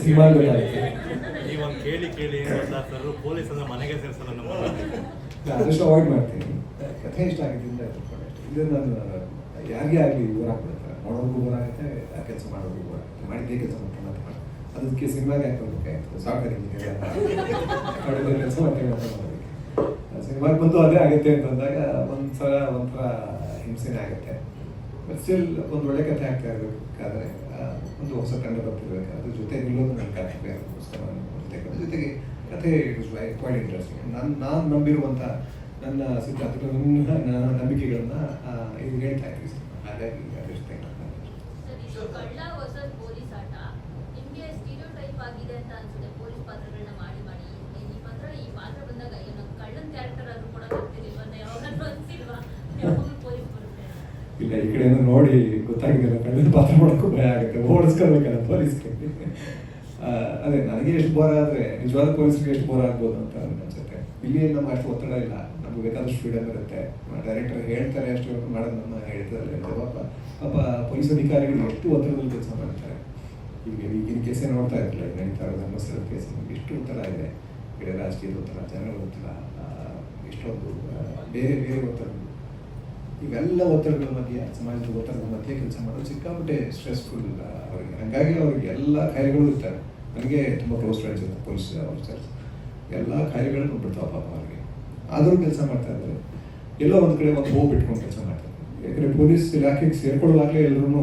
Cinema ಗೊತ್ತಾಗುತ್ತೆ ನೀವೊಂದು ಕೇಳಿ ಕೇಳಿ. ಏನು ಗೊತ್ತಾ ಪೊಲೀಸ್ ಅಂದ್ರೆ ಮನೆಗೆ ಸೇರಿಸಲ್ಲ ನಮ್ಮ ಆದಷ್ಟು ಅವಾಯ್ಡ್ ಮಾಡ್ತೀನಿ. ಕಥೆ ಇಷ್ಟ ಆಗಿದ್ದರಿಂದ ಇದನ್ನು ನಾನು ಯಾರಿಗೇ ಆಗಲಿ ಬೋರ್ ಆಗ್ಬಿಡುತ್ತೆ ನೋಡೋರ್ಗೂ ಬೋರ್ ಆಗುತ್ತೆ ಆ ಕೆಲಸ ಮಾಡೋದು ಬೋರ್ ಆಗುತ್ತೆ. ಮಾಡಿದ್ದೇ ಕೆಲಸ ಮಾಡ್ಕೊಂಡು ಅಂತ ಅದಕ್ಕೆ ಸಿನಿಮಾಗೆ ಹಾಕೋಬೇಕಾಯ್ತು ಕಡೆದ ಕೆಲಸ ಮಾಡ್ತೀವಿ ಅಂತ ಸಿನಿಮಾಗೆ ಬಂದು ಅದೇ ಆಗುತ್ತೆ ಅಂತಂದಾಗ ಒಂಥರ ಒಂಥರ ಹಿಂಸೆನೇ ಆಗುತ್ತೆ. ಬಟ್ ಸ್ಟಿಲ್ ಒಂದು ಒಳ್ಳೆ ಕಥೆ ಆಗ್ತಾ ಇರಬೇಕಾದ್ರೆ ಒಂದು ಹೊಸ ತಂಡ ಬರ್ತಿರ್ಬೇಕು. ಅದ್ರ ಜೊತೆ ನಿಲ್ಲೋದು ನನ್ನ ಕಥೆ ಪುಸ್ತಕ ಜೊತೆಗೆ ಜೊತೆಗೆ ಕಥೆ ಕ್ವೈಟ್ ಇಂಟ್ರೆಸ್ಟಿಂಗ್ ನಾನು ನಾನು ನಂಬಿರುವಂಥ ನನ್ನ ಸಿದ್ಧಾಂತಗಳು, ನನ್ನ ನಂಬಿಕೆಗಳನ್ನ ಇದು ಹೇಳ್ತಾ ಇದ್ದೀವಿ ಹಾಗಾಗಿ ಅದಷ್ಟೇ ಕಳ್ಳ ಹೊಸ ಪೊಲೀಸ್ ಆಟ. ನಿಮಗೆ ಸ್ಟೀರಿಯೋ ಟೈಪ್ ಆಗಿದೆ ಅಂತ ಅನ್ಸುತ್ತೆ, ಪೊಲೀಸ್ ಪಾತ್ರಗಳನ್ನ ಮಾಡಿ ಮಾಡಿ ಈ- ನಿಮ್ಮ ಹತ್ರ ಈ ಪಾತ್ರ ಬಂದಾಗ ಏನೋ ಕಳ್ಳನ್ ಕ್ಯಾರೆಕ್ಟರ್ ಆದ್ರೂ ಕೂಡ ಬರ್ತಿರ್ಲಿಲ್ವಾ ಅಂತ ಯಾವಾಗಲೂ ಅನ್ಸಿಲ್ವಾ ಯಾವಾಗಲೂ ಪೊಲೀಸ್ ಬರುತ್ತೆ ಅಂತ. ಇಲ್ಲ, ಈ ಕಡೆಯಿಂದ ನೋಡಿ ಗೊತ್ತಾಗಿಲ್ಲ ಕಣ್ಣಲ್ಲಿ ಪಾತ್ರ ಮಾಡೋಕ್ಕೂ ಭಯ ಆಗುತ್ತೆ. ಓಡಿಸ್ಕೊಳ್ಬೇಕಲ್ಲ ಪೊಲೀಸ್ಗೆ. ಅದೇ, ನನಗೆ ಎಷ್ಟು ಬೋರ್ ಆದರೆ, ನಿಜವಾದ ಪೊಲೀಸ್ಗೆ ಎಷ್ಟು ಬೋರ್ ಆಗ್ಬೋದು ಅಂತ ಅನ್ಸುತ್ತೆ ಇಲ್ಲಿ ನಮ್ಮ ಅಷ್ಟು ಒತ್ತಡ ಇಲ್ಲ. ನಮ್ಗೆ ಬೇಕಾದಷ್ಟು ಫ್ರೀಡಮ್ ಇರುತ್ತೆ. ಡೈರೆಕ್ಟರ್ ಹೇಳ್ತಾರೆ ಅಷ್ಟು ಮಾಡೋದು ನಮ್ಮ ಹೇಳ್ತಾರೆ ಪಾಪ ಪಾಪ ಪೊಲೀಸ್ ಅಧಿಕಾರಿಗಳು ಎಷ್ಟು ಒತ್ತಡದಲ್ಲಿ ಕೆಲಸ ಮಾಡ್ತಾರೆ. ಈಗ ಈಗಿನ ಕೇಸೇ ನೋಡ್ತಾ ಇರಲಿಲ್ಲ ಈಗ ನಡೀತಾ ಕೇಸ್ ಎಷ್ಟು ಒತ್ತಡ ಇದೆ. ಕಡೆ ರಾಜಕೀಯದ ಒತ್ತಡ ಜನಗಳ ಒತ್ತಡ ಎಷ್ಟೊಂದು ಬೇರೆ ಬೇರೆ ಒತ್ತಡಗಳು. ಇವೆಲ್ಲ ಒತ್ತಡಗಳ ಮಧ್ಯೆ, ಸಮಾಜದ ಒತ್ತಡಗಳ ಮಧ್ಯೆ ಕೆಲಸ ಮಾಡೋದು ಸಿಕ್ಕಾಪಟ್ಟೆ ಸ್ಟ್ರೆಸ್ಫುಲ್ ಅವರಿಗೆ. ಹಾಗಾಗಿ ಅವ್ರಿಗೆ ಎಲ್ಲ ಕಾರ್ಯಗಳು ಇರ್ತವೆ. ನನಗೆ ತುಂಬ ಕ್ಲೋಸ್ ಫ್ರೆಂಡ್ಸ್ ಇರ್ತಾರೆ ಪೊಲೀಸ್ ಆಫೀಸರ್ಸ್ ಎಲ್ಲ ಕಾರ್ಯಗಳನ್ನು ಬಿಡ್ತಾವೆ ಪಾಪ ಅವ್ರಿಗೆ. ಆದರೂ ಕೆಲಸ ಮಾಡ್ತಾ ಇದ್ದಾರೆ. ಎಲ್ಲೋ ಒಂದು ಕಡೆ ಒಂದು ಹೋಗಿ ಬಿಟ್ಕೊಂಡು ಕೆಲಸ ಮಾಡ್ತಾರೆ ಯಾಕಂದರೆ ಪೊಲೀಸ್ ಇಲಾಖೆಗೆ ಸೇರ್ಕೊಳ್ಳುವಾಗಲೇ ಎಲ್ಲರೂ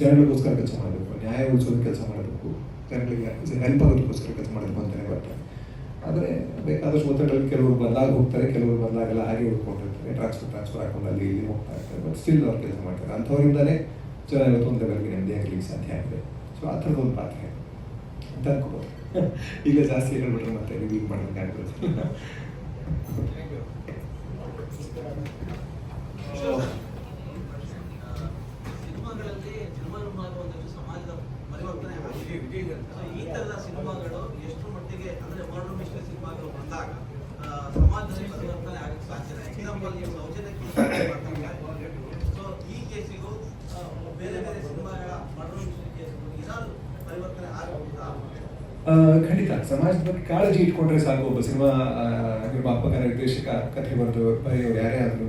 ಜನಗಳಿಗೋಸ್ಕರ ಕೆಲಸ ಮಾಡಬೇಕು, ನ್ಯಾಯ ಉಳಿಸೋದು ಕೆಲಸ ಮಾಡಬೇಕು. ಜನಗಳಿಗೆ ಹೆಲ್ಪ್ ಆಗೋದಕ್ಕೋಸ್ಕರ ಕೆಲಸ ಮಾಡಬೇಕು ಅಂತಲೇ ಬರ್ತಾರೆ. ಆದರೆ ಬೇಕಾದಷ್ಟು ಒತ್ತಡಗಳಲ್ಲಿ ಕೆಲವರು ಬದಲಾಗಿ ಹೋಗ್ತಾರೆ ಕೆಲವರು ಬದಲಾಗಲ್ಲ ಹಾಗೆ ಉಳ್ಕೊಂಡಿರ್ತಾರೆ. ಟ್ರಾನ್ಸ್ಫರ್ ಟ್ರಾನ್ಸ್ಫರ್ ಹಾಕೊಂಡು ಅಲ್ಲಿ ಇಲ್ಲಿ ಹೋಗ್ತಾ ಇರ್ತಾರೆ. ಬಟ್ ಸ್ಟಿಲ್ ಅವ್ರು ಕೆಲಸ ಮಾಡ್ತಾರೆ. ಅಂಥವರಿಂದಲೇ ಜನ ಇವತ್ತೊಂದು ಲೆವೆಲ್ಗೆ ನೆಮ್ಮದಿ ಆಗಲಿಕ್ಕೆ ಸಾಧ್ಯ ಆಗಿದೆ. ಸೊ ಆ ಥರದ ಒಂದು ಪಾತ್ರ ಇದೆ. ಅಂತ ಅನ್ಕೋಬೋದು. ಈಗ ಜಾಸ್ತಿ ಹೇಳ್ಬಿಟ್ರೆ ಮತ್ತೆ ರಿವೀವ್ ಮಾಡೋದಕ್ಕೆ ಥ್ಯಾಂಕ್ ಸಿನಿಮಾಗಳಲ್ಲಿ ಈ ತರದ ಸಿನಿಮಾಗಳು ಎಷ್ಟು ಮಟ್ಟಿಗೆ, ಅಂದ್ರೆ ಮರಳು ಮಿಶ್ರ ಸಿನಿಮಾಗಳು ಬಂದಾಗ ಸಮಾಜದಲ್ಲಿ ಪರಿವರ್ತನೆ ಆಗಕ್ಕೆ ಸಾಧ್ಯ ಎಕ್ಸಾಂಪಲ್ ನೀವು ಸೌಜನ್ಯಕ್ಕೆ ಸೊ ಈ ಕೇಸಿಗೂ ಬೇರೆ ಬೇರೆ ಸಿನಿಮಾಗಳ ಮರಳು ಮಿಶ್ರ ಕೇಸ್ಗಳು ಏನಾದ್ರು ಪರಿವರ್ತನೆ ಆಗಬಹುದಾ? ಖಂಡಿತ. ಸಮಾಜದ ಬಗ್ಗೆ ಕಾಳಜಿ ಇಟ್ಕೊಂಡ್ರೆ ಸಾಕು. ಒಬ್ಬ ಸಿನಿಮಾ ನಿರ್ಮಾಪಕ ನಿರ್ದೇಶಕ, ಕಥೆ ಬರೆದು, ಬರೆಯೋರು ಯಾರೇ ಆದ್ರೂ.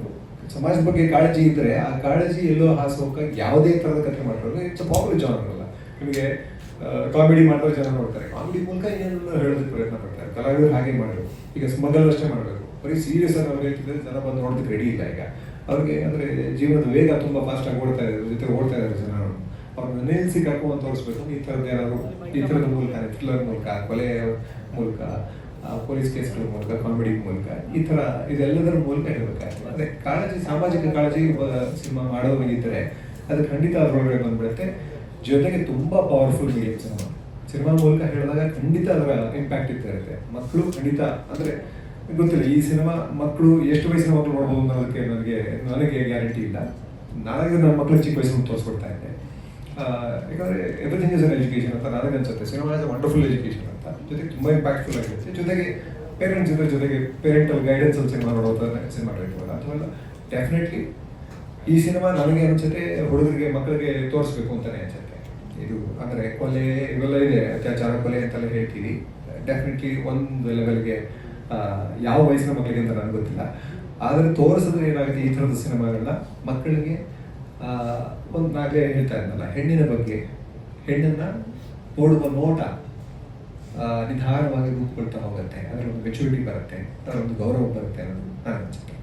ಸಮಾಜದ ಬಗ್ಗೆ ಕಾಳಜಿ ಇದ್ರೆ ಆ ಕಾಳಜಿ ಎಲ್ಲೋ ಹಾಸೋಕ ಯಾವುದೇ ಥರದ ಕಥೆ ಮಾಡಿರೋದು ಇಟ್ಸ್ ಪಾಪ್ಯುಲರ್ ಜಾನರ್ ಅಲ್ಲ. ನಿಮಗೆ ಕಾಮಿಡಿ ಮಾಡೋ ಜನ ನೋಡ್ತಾರೆ. ಕಾಮಿಡಿ ಮೂಲಕ ಏನನ್ನು ಹೇಳೋದಕ್ಕೆ ಪ್ರಯತ್ನ ಪಡ್ತಾರೆ. ಕಲಾವಿದರು ಹಾಗೆ ಮಾಡಬೇಕು ಈಗ ಸ್ಮಗಲ್ ಅಷ್ಟೇ ಮಾಡಬೇಕು. ಬರೀ ಸೀರಿಯಸ್ ಆಗಿ ಅವ್ರು ಹೇಳ್ತಿದ್ರೆ ಜನ ಬಂದು ನೋಡೋದಕ್ಕೆ ರೆಡಿ ಇಲ್ಲ ಈಗ. ಅವ್ರಿಗೆ ಅಂದರೆ ಜೀವನದ ವೇಗ ತುಂಬ ಫಾಸ್ಟಾಗಿ ಓಡ್ತಾ ಇದ್ದಾರೆ ಜೊತೆ ಓಡ್ತಾ ಇದ್ದಾರೆ ಜನ ಅವ್ರನ್ನ ನಿಲ್ಲಿಸಿ ಕರ್ಕೊಂಡು ತೋರಿಸ್ಬೇಕು. ಈ ಥರದ ಏನಾದ್ರು ಈ ಥರದ ಮೂಲಕ ಥ್ರಿಲ್ಲರ್ ಮೂಲಕ, ಕೊಲೆ ಮೂಲಕ ಪೊಲೀಸ್ ಕೇಸ್ಗಳ ಮೂಲಕ ಕಾಮಿಡಿ ಮೂಲಕ, ಈ ಥರ ಇದೆಲ್ಲದರ ಮೂಲಕ ಹೇಳಬೇಕಾಗ್ತದೆ ಅಂದರೆ ಕಾಳಜಿ, ಸಾಮಾಜಿಕ ಕಾಳಜಿ ಸಿನಿಮಾ ಮಾಡೋರು ಇದ್ದರೆ ಅದು ಖಂಡಿತ ಅದರೊಳಗಡೆ ಬಂದ್ಬಿಡುತ್ತೆ. ಜೊತೆಗೆ ತುಂಬ ಪವರ್ಫುಲ್ ಮೀಡಿಯಂ ಸಿನಿಮಾ ಸಿನಿಮಾ ಮೂಲಕ ಹೇಳಿದಾಗ ಖಂಡಿತ ಅದರ ಇಂಪ್ಯಾಕ್ಟ್ ಇರ್ತಾ ಇರುತ್ತೆ. ಮಕ್ಕಳು ಖಂಡಿತ, ಅಂದರೆ ಗೊತ್ತಿಲ್ಲ, ಈ ಸಿನಿಮಾ ಮಕ್ಕಳು ಎಷ್ಟು ವಯಸ್ಸಿನ ಮಕ್ಕಳು ನೋಡ್ಬೋದು ಅನ್ನೋದಕ್ಕೆ ನನಗೆ ನನಗೆ ಗ್ಯಾರಂಟಿ ಇಲ್ಲ. ನನಗೆ ನನ್ನ ಮಕ್ಕಳು ಚಿಕ್ಕ ವಯಸ್ಸನ್ನು ತೋರಿಸ್ಕೊಡ್ತಾ ಇದ್ದೆ. ಯಾಕಂದರೆ ಎವ್ರಿಥಿಂಗ್ ಇಸ್ ಅನ್ ಎಜುಕೇಶನ್ ಅಂತ ನನಗೆ ಅನ್ಸುತ್ತೆ. ಸಿನಿಮಾ ಇಸ್ ವಂಡರ್ಫುಲ್ ಎಜುಕೇಶನ್ ಅಂತ. ಜೊತೆಗೆ ತುಂಬ ಇಂಪ್ಯಾಕ್ಟ್ಫುಲ್ ಆಗಿರುತ್ತೆ. ಜೊತೆಗೆ ಪೇರೆಂಟ್ಸ್ ಇದ್ರ ಜೊತೆಗೆ ಪೇರೆಂಟಲ್ ಗೈಡೆನ್ಸ್ ಅಲ್ಲಿ ಸಿನಿಮಾ ನೋಡೋದು ಸಿನಿಮಾ ಇರ್ಬೋದು ಅಥವಾ ಡೆಫಿನೆಟ್ಲಿ ಈ ಸಿನಿಮಾ ನನಗೆ ಅನ್ಸುತ್ತೆ, ಹುಡುಗರಿಗೆ, ಮಕ್ಕಳಿಗೆ ತೋರಿಸ್ಬೇಕು ಅಂತಾನೆ ಅನ್ಸುತ್ತೆ. ಇದು ಅಂದರೆ ಕೊಲೆ ಇವೆಲ್ಲ ಇದೆ, ಅತ್ಯಾಚಾರ, ಕೊಲೆ ಅಂತೆಲ್ಲ ಹೇಳ್ತೀವಿ ಡೆಫಿನೆಟ್ಲಿ ಒಂದು ಲೆವೆಲ್ಗೆ ಯಾವ ವಯಸ್ಸಿನ ಮಕ್ಕಳಿಗೆ ಅಂತ ನನಗೆ ಗೊತ್ತಿಲ್ಲ. ಆದರೆ ತೋರಿಸಿದ್ರೆ ಏನಾಗುತ್ತೆ ಈ ಥರದ ಸಿನಿಮಾಗಳನ್ನ ಮಕ್ಕಳಿಗೆ ಒಂದು ನಾಗಲೇ ಹೇಳ್ತಾ ಇದ್ನಲ್ಲ, ಹೆಣ್ಣಿನ ಬಗ್ಗೆ, ಹೆಣ್ಣನ್ನ ನೋಡುವ ನೋಟ ನಿಧಾನವಾಗಿ ರೂಪುಕೊಳ್ತಾ ಹೋಗುತ್ತೆ. ಅದರ ಒಂದು ಮೆಚುರಿಟಿ ಬರುತ್ತೆ, ಅದರ ಒಂದು ಗೌರವ ಬರುತ್ತೆ ಅನ್ನೋದು ನಾನು ಅನ್ಸುತ್ತೆ